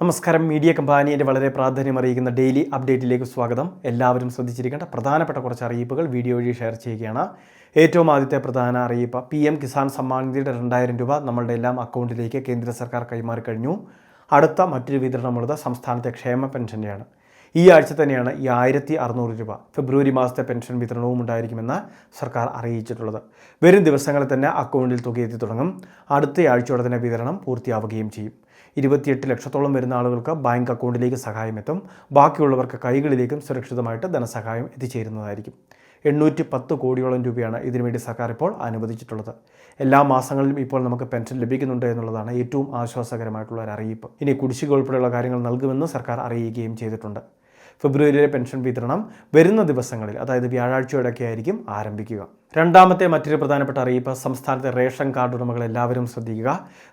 നമസ്കാരം. മീഡിയ കമ്പാനിയുടെ വളരെ പ്രാധാന്യം അറിയിക്കുന്ന ഡെയിലി അപ്ഡേറ്റിലേക്ക് സ്വാഗതം. എല്ലാവരും ശ്രദ്ധിച്ചിരിക്കേണ്ട പ്രധാനപ്പെട്ട കുറച്ച് അറിയിപ്പുകൾ വീഡിയോ വഴി ഷെയർ ചെയ്യുകയാണ്. ഏറ്റവും ആദ്യത്തെ പ്രധാന അറിയിപ്പ് പി എം കിസാൻ സമ്മാൻ നിധിയുടെ രണ്ടായിരം രൂപ നമ്മളുടെ എല്ലാം അക്കൗണ്ടിലേക്ക് കേന്ദ്ര സർക്കാർ കൈമാറി കഴിഞ്ഞു. അടുത്ത മറ്റൊരു വിതരണമുള്ളത് സംസ്ഥാനത്തെ ക്ഷേമ പെൻഷന്റെയാണ് ഈ ആഴ്ച തന്നെയാണ് ഈ ആയിരത്തി അറുന്നൂറ് രൂപ ഫെബ്രുവരി മാസത്തെ പെൻഷൻ വിതരണവും ഉണ്ടായിരിക്കുമെന്ന് സർക്കാർ അറിയിച്ചിട്ടുള്ളത്. വരും ദിവസങ്ങളിൽ തന്നെ അക്കൗണ്ടിൽ തുക എത്തി തുടങ്ങും. അടുത്ത ആഴ്ചയോടെ തന്നെ വിതരണം പൂർത്തിയാവുകയും ചെയ്യും. ഇരുപത്തിയെട്ട് ലക്ഷത്തോളം വരുന്ന ആളുകൾക്ക് ബാങ്ക് അക്കൗണ്ടിലേക്ക് സഹായം എത്തും. ബാക്കിയുള്ളവർക്ക് കൈകളിലേക്കും സുരക്ഷിതമായിട്ട് ധനസഹായം എത്തിച്ചേരുന്നതായിരിക്കും. എണ്ണൂറ്റി പത്ത് കോടിയോളം രൂപയാണ് ഇതിനുവേണ്ടി സർക്കാർ ഇപ്പോൾ അനുവദിച്ചിട്ടുള്ളത്. എല്ലാ മാസങ്ങളിലും ഇപ്പോൾ നമുക്ക് പെൻഷൻ ലഭിക്കുന്നുണ്ട് എന്നുള്ളതാണ് ഏറ്റവും ആശ്വാസകരമായിട്ടുള്ള ഒരു അറിയിപ്പ്. ഇനി കുടിശ്ശിക ഉൾപ്പെടെയുള്ള കാര്യങ്ങൾ നൽകുമെന്ന് സർക്കാർ അറിയിക്കുകയും ചെയ്തിട്ടുണ്ട്. ഫെബ്രുവരിയിലെ പെൻഷൻ വിതരണം വരുന്ന ദിവസങ്ങളിൽ അതായത് വ്യാഴാഴ്ചയോടൊക്കെ ആയിരിക്കും ആരംഭിക്കുക. രണ്ടാമത്തെ മറ്റൊരു പ്രധാനപ്പെട്ട അറിയിപ്പ് സംസ്ഥാനത്തെ റേഷൻ കാർഡ് ഉടമകൾ എല്ലാവരും ശ്രദ്ധിക്കുക.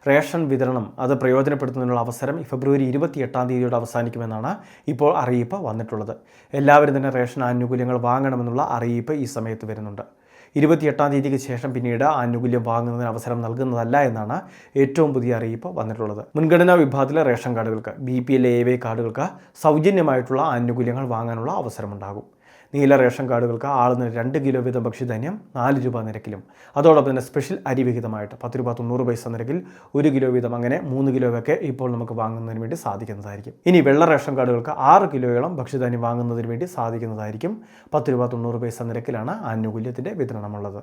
റേഷൻ വിതരണം അത് പ്രയോജനപ്പെടുത്തുന്നതിനുള്ള അവസരം ഫെബ്രുവരി ഇരുപത്തി എട്ടാം തീയതിയോടെ അവസാനിക്കുമെന്നാണ് ഇപ്പോൾ അറിയിപ്പ് വന്നിട്ടുള്ളത്. എല്ലാവരും തന്നെ റേഷൻ ആനുകൂല്യങ്ങൾ വാങ്ങണമെന്നുള്ള അറിയിപ്പ് ഈ സമയത്ത് വരുന്നുണ്ട്. ഇരുപത്തിയെട്ടാം തീയതിക്ക് ശേഷം പിന്നീട് ആനുകൂല്യം വാങ്ങുന്നതിന് അവസരം നൽകുന്നതല്ല എന്നാണ് ഏറ്റവും പുതിയ അറിയിപ്പ് വന്നിട്ടുള്ളത്. മുൻഗണനാ വിഭാഗത്തിലെ ration കാർഡുകൾക്ക് B P L A Y കാർഡുകൾക്ക് സൗജന്യമായിട്ടുള്ള ആനുകൂല്യങ്ങൾ വാങ്ങാനുള്ള അവസരമുണ്ടാകും. നീല റേഷൻ കാർഡുകൾക്ക് ആളുന്ന രണ്ട് കിലോ വീതം ഭക്ഷ്യധാന്യം നാല് രൂപ നിരക്കിലും. അതോടൊപ്പം തന്നെ സ്പെഷ്യൽ അരി വിഹിതമായിട്ട് പത്ത് രൂപ തൊണ്ണൂറ് പൈസ നിരക്കിൽ ഒരു കിലോ വീതം അങ്ങനെ മൂന്ന് കിലോയൊക്കെ ഇപ്പോൾ നമുക്ക് വാങ്ങുന്നതിന് വേണ്ടി സാധിക്കുന്നതായിരിക്കും. ഇനി വെള്ള റേഷൻ കാർഡുകൾക്ക് ആറ് കിലോയോളം ഭക്ഷ്യധാന്യം വാങ്ങുന്നതിന് വേണ്ടി സാധിക്കുന്നതായിരിക്കും പത്ത് രൂപ തൊണ്ണൂറ് പൈസ നിരക്കിലാണ് ആനുകൂല്യത്തിന്റെ വിതരണമുള്ളത്.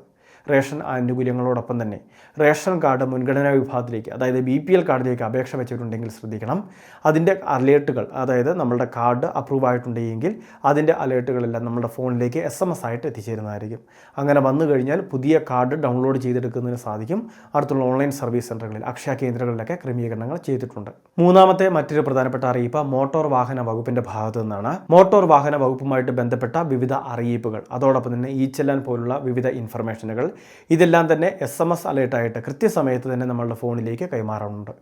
റേഷൻ ആനുകൂല്യങ്ങളോടൊപ്പം തന്നെ റേഷൻ കാർഡ് മുൻഗണനാ വിഭാഗത്തിലേക്ക് അതായത് ബി പി എൽ കാർഡിലേക്ക് അപേക്ഷ വെച്ചിട്ടുണ്ടെങ്കിൽ ശ്രദ്ധിക്കണം. അതിന്റെ അലേർട്ടുകൾ അതായത് നമ്മളുടെ കാർഡ് അപ്രൂവ് ആയിട്ടുണ്ടെങ്കിൽ അതിന്റെ അലേർട്ടുകളെല്ലാം നമ്മുടെ ഫോണിലേക്ക് എസ് എം എസ് ആയിട്ട് എത്തിച്ചേരുന്നതായിരിക്കും. അങ്ങനെ വന്നു കഴിഞ്ഞാൽ പുതിയ കാർഡ് ഡൗൺലോഡ് ചെയ്തെടുക്കുന്നതിന് സാധിക്കും. അടുത്തുള്ള ഓൺലൈൻ സർവീസ് സെന്ററുകളിൽ അക്ഷയ കേന്ദ്രങ്ങളിലൊക്കെ ക്രമീകരണങ്ങൾ ചെയ്തിട്ടുണ്ട്. മൂന്നാമത്തെ മറ്റൊരു പ്രധാനപ്പെട്ട അറിയിപ്പ് മോട്ടോർ വാഹന വകുപ്പിന്റെ ഭാഗത്തു നിന്നാണ്. മോട്ടോർ വാഹന വകുപ്പുമായിട്ട് ബന്ധപ്പെട്ട വിവിധ അറിയിപ്പുകൾ. അതോടൊപ്പം തന്നെ ഈ ചെല്ലാൻ പോലുള്ള വിവിധ ഇൻഫർമേഷനുകൾ. ഇതെല്ലാം തന്നെ എസ് എം എസ് അലേർട്ടായിട്ട് കൃത്യസമയത്ത് തന്നെ നമ്മളുടെ ഫോണിലേക്ക് കൈമാറാറുണ്ട്.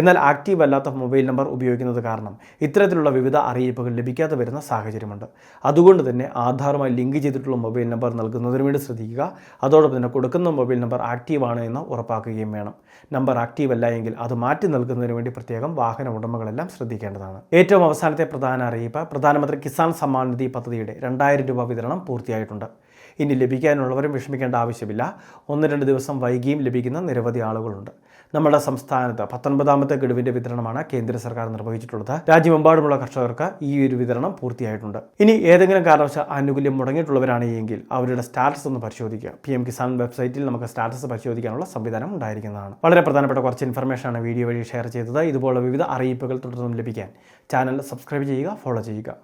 എന്നാൽ ആക്റ്റീവ് അല്ലാത്ത മൊബൈൽ നമ്പർ ഉപയോഗിക്കുന്നത് കാരണം ഇത്തരത്തിലുള്ള വിവിധ അറിയിപ്പുകൾ ലഭിക്കാതെ വരുന്ന സാഹചര്യമുണ്ട്. അതുകൊണ്ട് തന്നെ ആധാറുമായി ലിങ്ക് ചെയ്തിട്ടുള്ള മൊബൈൽ നമ്പർ നൽകുന്നതിന് വേണ്ടി ശ്രദ്ധിക്കുക. അതോടൊപ്പം തന്നെ കൊടുക്കുന്ന മൊബൈൽ നമ്പർ ആക്റ്റീവ് ആണ് എന്ന് ഉറപ്പാക്കുകയും വേണം. നമ്പർ ആക്റ്റീവ് അല്ല എങ്കിൽ അത് മാറ്റി നൽകുന്നതിന് വേണ്ടി പ്രത്യേകം വാഹന ഉടമകളെല്ലാം ശ്രദ്ധിക്കേണ്ടതാണ്. ഏറ്റവും അവസാനത്തെ പ്രധാന അറിയിപ്പ് പ്രധാനമന്ത്രി കിസാൻ സമ്മാൻ നിധി പദ്ധതിയുടെ രണ്ടായിരം രൂപ വിതരണം പൂർത്തിയായിട്ടുണ്ട്. ഇനി ലഭിക്കാനുള്ളവരും വിഷമിക്കേണ്ട ആവശ്യമില്ല. ഒന്ന് രണ്ട് ദിവസം വൈകിയും ലഭിക്കുന്ന നിരവധി ആളുകളുണ്ട്. നമ്മുടെ സംസ്ഥാനത്ത് പത്തൊൻപതാമത്തെ ഗഡുവിന്റെ വിതരണമാണ് കേന്ദ്ര സർക്കാർ നിർവഹിച്ചിട്ടുള്ളത്. രാജ്യമെമ്പാടുമുള്ള കർഷകർക്ക് ഈ ഒരു വിതരണം പൂർത്തിയായിട്ടുണ്ട്. ഇനി ഏതെങ്കിലും കാരണവശാൽ ആനുകൂല്യം മുടങ്ങിയിട്ടുള്ളവരാണ് എങ്കിൽ അവരുടെ സ്റ്റാറ്റസ് ഒന്ന് പരിശോധിക്കുക. പി എം കിസാൻ വെബ്സൈറ്റിൽ നമുക്ക് സ്റ്റാറ്റസ് പരിശോധിക്കാനുള്ള സംവിധാനം ഉണ്ടായിരിക്കുന്നതാണ്. വളരെ പ്രധാനപ്പെട്ട കുറച്ച് ഇൻഫർമേഷനാണ് വീഡിയോ വഴി ഷെയർ ചെയ്തത്. ഇതുപോലുള്ള വിവിധ അറിയിപ്പുകൾ തുടർന്നും ലഭിക്കാൻ ചാനൽ സബ്സ്ക്രൈബ് ചെയ്യുക ഫോളോ ചെയ്യുക.